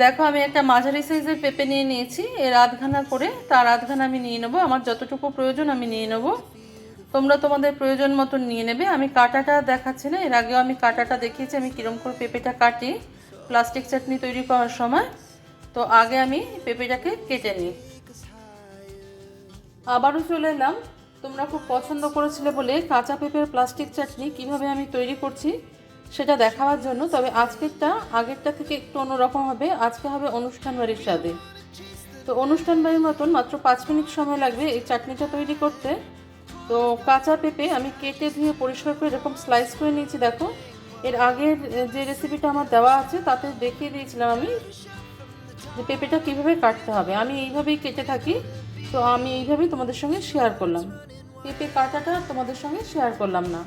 দেখো, আমি একটা মাঝারি সাইজের পেঁপে নিয়ে নিয়েছি। এর আধখানা করে তার আধখানা আমি নিয়ে নেব। আমার যতটুকু প্রয়োজন আমি নিয়ে নেব। তোমরা তোমাদের প্রয়োজন মতন নিয়ে নেবে। আমি কাটাটা দেখাচ্ছি না। এর আগেও আমি কাটাটা দেখিয়েছি। আমি কীরকম করে পেঁপেটা কাটি প্লাস্টিক চাটনি তৈরি করার সময়। তো আগে আমি পেঁপেটাকে কেটে নিই। আবারও চলে এলাম। তোমরা খুব পছন্দ করেছিলে বলে কাঁচা পেঁপের প্লাস্টিক চাটনি কীভাবে আমি তৈরি করছি সেটা দেখাবার জন্য, তবে আজকেরটা আগেরটা থেকে একটু অন্যরকম হবে। আজকে হবে অনুষ্ঠান বাড়ির স্বাদে। তো অনুষ্ঠান বাড়ির মতন মাত্র পাঁচ মিনিট সময় লাগবে এই চাটনিটা তৈরি করতে। তো কাঁচা পেঁপে আমি কেটে ধুয়ে পরিষ্কার করে এরকম স্লাইস করে নিয়েছি, দেখো। এর আগের যে রেসিপিটা আমার দেওয়া আছে, তাতে দেখিয়ে দিয়েছিলাম আমি যে পেঁপেটা কীভাবে কাটতে হবে। আমি এইভাবেই কেটে থাকি, তো আমি এইভাবেই তোমাদের সঙ্গে শেয়ার করলাম। পেঁপে কাটাটা তোমাদের সঙ্গে শেয়ার করলাম না।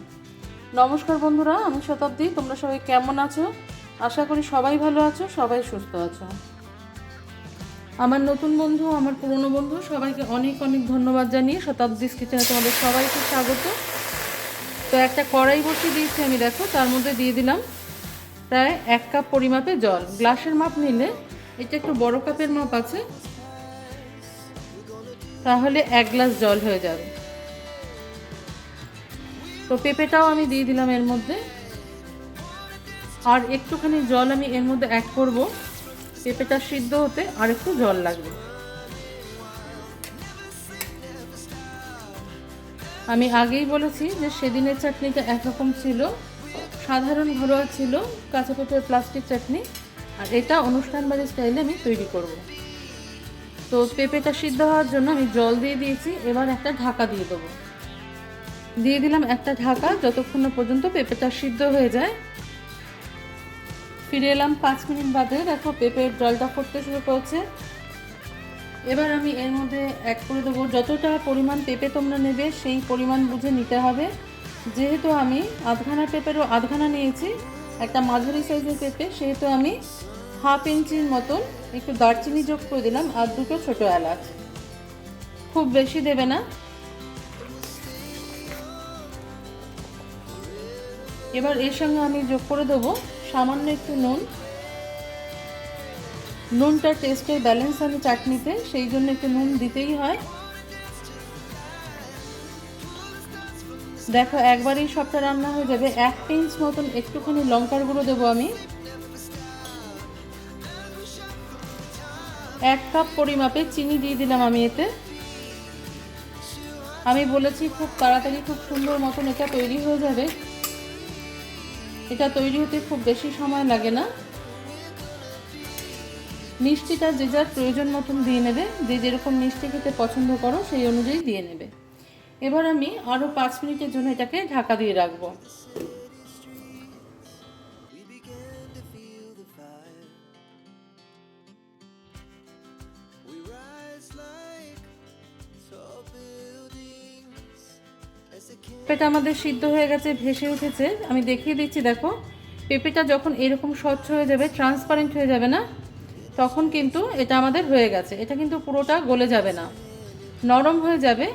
নমস্কার বন্ধুরা, আমি শতাব্দী। তোমরা সবাই কেমন আছো? আশা করি সবাই ভালো আছো, সবাই সুস্থ আছো। আমার নতুন বন্ধু, আমার পুরনো বন্ধু, সবাইকে অনেক অনেক ধন্যবাদ জানিয়ে শতাব্দীস কিচেনে তোমাদের সবাইকে স্বাগত। তো একটা কড়াই বসিয়ে দিয়েছি আমি, দেখো, তার মধ্যে দিয়ে দিলাম প্রায় এক কাপ পরিমাপে জল। গ্লাসের মাপ নিলে, এটা একটু বড় কাপের মাপ আছে, তাহলে এক গ্লাস জল হয়ে যাবে। তো পেঁপেটাও আমি দিয়ে দিলাম এর মধ্যে। আর একটুখানি জল আমি এর মধ্যে অ্যাড করব। পেঁপেটা সিদ্ধ হতে আর একটু জল লাগবে। আমি আগেই বলেছি যে সেদিনের চাটনিটা একরকম ছিল। সাধারণ ঘরোয়া ছিল, কাঁচা পেঁপের প্লাস্টিক চাটনি। আর এটা অনুষ্ঠান বাড়ির স্টাইলে আমি তৈরি করব। তো পেঁপেটা সিদ্ধ হওয়ার জন্য আমি জল দিয়ে দিয়েছি। এবার একটা ঢাকা দিয়ে দেবো। দিয়ে দিলাম একটা ঢাকা, যতক্ষণ পর্যন্ত পেঁপেটা সিদ্ধ হয়ে যায়। ফিরে এলাম পাঁচ মিনিট বাদে। দেখো পেঁপের জলটা ফুটতে শুরু করছে। এবার আমি এর মধ্যে অ্যাড করে দেবো। যতটা পরিমাণ পেঁপে তোমরা নেবে, সেই পরিমাণ বুঝে নিতে হবে। যেহেতু আমি আধখানা পেঁপেরও আধখানা নিয়েছি, একটা মাঝারি সাইজের পেঁপে, সেহেতু আমি হাফ ইঞ্চির মতন একটু দারচিনি যোগ করে দিলাম, আর দুটো ছোটো এলাচ। খুব বেশি দেবে না। এবার এর সঙ্গে আমি যোগ করে দেবো সামান্য একটু নুন। নুনটা টেস্টের ব্যালেন্স আমি চাটনিতে, সেই জন্য একটু নুন দিতেই হয়। দেখো, একবারেই সবটা রান্না হয়ে যাবে। এক পিঞ্চ মতন একটুখানি লঙ্কার গুঁড়ো দেবো আমি। এক কাপ পরিমাপে চিনি দিয়ে দিলাম আমি এতে। আমি বলেছি খুব তাড়াতাড়ি, খুব সুন্দর মতন এটা তৈরি হয়ে যাবে। এটা তৈরি হতে খুব বেশি সময় লাগে না। মিষ্টিটা যে যার প্রয়োজন মতন দিয়ে নেবে, যে যেরকম মিষ্টি খেতে পছন্দ করো সেই অনুযায়ী দিয়ে নেবে। এবার আমি আরও পাঁচ মিনিটের জন্য এটাকে ঢাকা দিয়ে রাখব। পেঁপেটা আমাদের সিদ্ধ হয়ে গেছে, ভেসে উঠেছে। আমি দেখিয়ে দিচ্ছি, দেখো। পেঁপেটা যখন এরকম স্বচ্ছ হয়ে যাবে ট্রান্সপারেন্ট হয়ে যাবে না, তখন কিন্তু এটা আমাদের হয়ে গেছে। এটা কিন্তু পুরোটা গলে যাবে না, নরম হয়ে যাবে।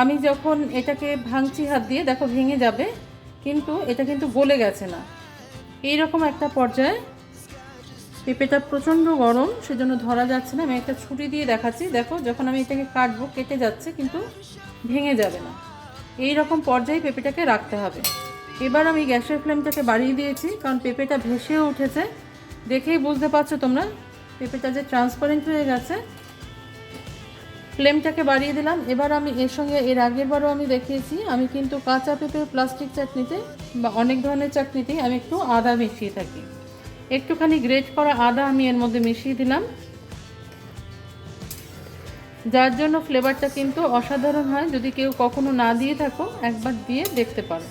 আমি যখন এটাকে ভাঙছি হাত দিয়ে, দেখো, ভেঙে যাবে, কিন্তু এটা কিন্তু গলে গেছে না। এই রকম একটা পর্যায়ে পেঁপেটা প্রচণ্ড গরম, সেজন্য ধরা যাচ্ছে না। আমি একটা ছুরি দিয়ে দেখাচ্ছি। দেখো, যখন আমি এটাকে কাটবো, কেটে যাচ্ছে, কিন্তু ভেঙে যাবে না। এই রকম পর্যায়ে পেঁপেটাকে রাখতে হবে। এবার আমি গ্যাসের ফ্লেমটাকে বাড়িয়ে দিয়েছি, কারণ পেঁপেটা ভেসেও উঠেছে। দেখেই বুঝতে পারছ তোমরা, পেঁপেটা যে ট্রান্সপারেন্ট হয়ে গেছে। ফ্লেমটাকে বাড়িয়ে দিলাম। এবার আমি এর সঙ্গে, এর আগের বারও আমি দেখিয়েছি, আমি কিন্তু কাঁচা পেঁপে প্লাস্টিক চাটনিতে বা অনেক ধরনের চাটনিতেই আমি একটু আদা মিশিয়ে থাকি। একটুখানি গ্রেট করা আদা আমি এর মধ্যে মিশিয়ে দিলাম। যার জন্য ফ্লেভারটা কিন্তু অসাধারণ হয়। যদি কেউ কখনো না দিয়ে থাকো, একবার দিয়ে দেখতে পারো।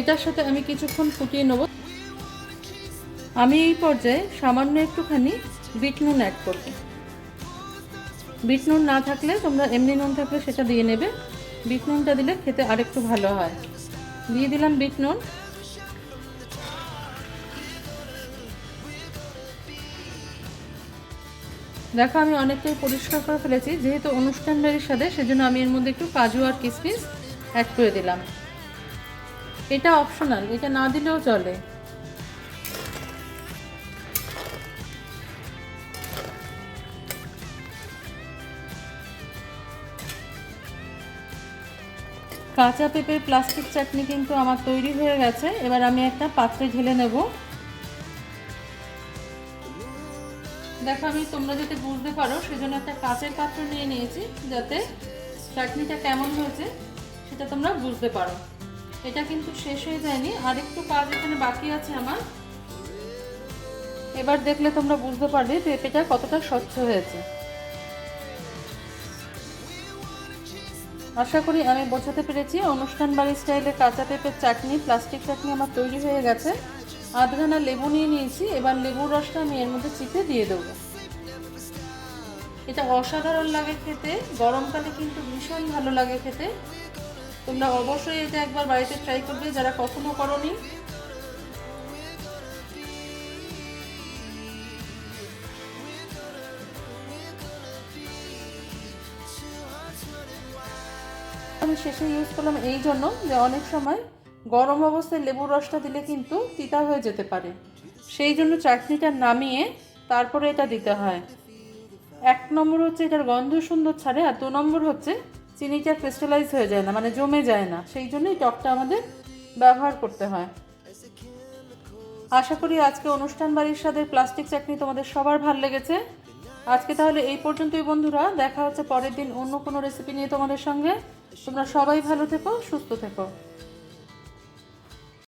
এটার সাথে আমি কিছুক্ষণ ফুটিয়ে নেব। আমি এই পর্যায়ে সামান্য একটুখানি বিট নুন অ্যাড করব। বিট নুন না থাকলে তোমরা এমনি নুন থাকলে সেটা দিয়ে নেবে। বিট নুনটা দিলে খেতে আরেকটু ভালো হয়। দিয়ে দিলাম বিট নুন। দেখো, আমি অনেকটাই পরিষ্কার করে ফেলেছি। যেহেতু অনুষ্ঠান বাড়ির সাথে, সেজন্য আমি এর মধ্যে একটু কাজু আর কিশমিশ অ্যাড করে দিলাম। এটা অপশনাল এটা না দিলেও চলে। কাঁচা পেঁপের প্লাস্টিক চাটনি কিন্তু আমার তৈরি হয়ে গেছে। এবার আমি একটা পাত্রে ঢেলে নেব। দেখো, আমি তোমরা যাতে বুঝতে পারো, সেজন্য একটা কাঁচের পাত্র নিয়ে নিয়েছি, যাতে চাটনিটা কেমন হয়েছে, সেটা তোমরা বুঝতে পারো। এটা কিন্তু শেষ হয়ে যায়নি। আর একটু কাজ এখানে বাকি আছে আমার। এবার দেখলে তোমরা বুঝতে পারবে পেঁপেটা কতটা স্বচ্ছ হয়েছে। আশা করি আমি বোঝাতে পেরেছি। অনুষ্ঠান বাড়ি স্টাইলে কাঁচা পেঁপের চাটনি, প্লাস্টিক চাটনি আমার তৈরি হয়ে গেছে। আধখানা লেবু নিয়ে নিয়েছি, এবার লেবুর রসটা আমি এর মধ্যে চিপে দিয়ে দেবো। এটা অসাধারণ লাগে খেতে, গরমকালে কিন্তু ভীষণ ভালো লাগে খেতে। তোমরা অবশ্যই এটা একবার বাড়িতে ট্রাই করবে, যারা কখনো করনি। আমি শেষে ইউজ করলাম এই জন্য যে অনেক সময় গরম অবস্থায় লেবুর রসটা দিলে কিন্তু তিতা হয়ে যেতে পারে। সেই জন্য চাটনিটা নামিয়ে তারপরে এটা দিতে হয়। এক নম্বর হচ্ছে এটার গন্ধ সুন্দর ছাড়ে আর দু নম্বর হচ্ছে চিনিটা ক্রিস্টালাইজ হয়ে যায় না মানে জমে যায় না। সেই জন্যই টকটা আমাদের ব্যবহার করতে হয়। আশা করি আজকে অনুষ্ঠান বাড়ির সাথে প্লাস্টিক চাটনি তোমাদের সবার ভালো লেগেছে। আজকে তাহলে এই পর্যন্তই বন্ধুরা, দেখা হচ্ছে পরের দিন অন্য কোনো রেসিপি নিয়ে তোমাদের সঙ্গে। তোমরা সবাই ভালো থেকো, সুস্থ থেকো।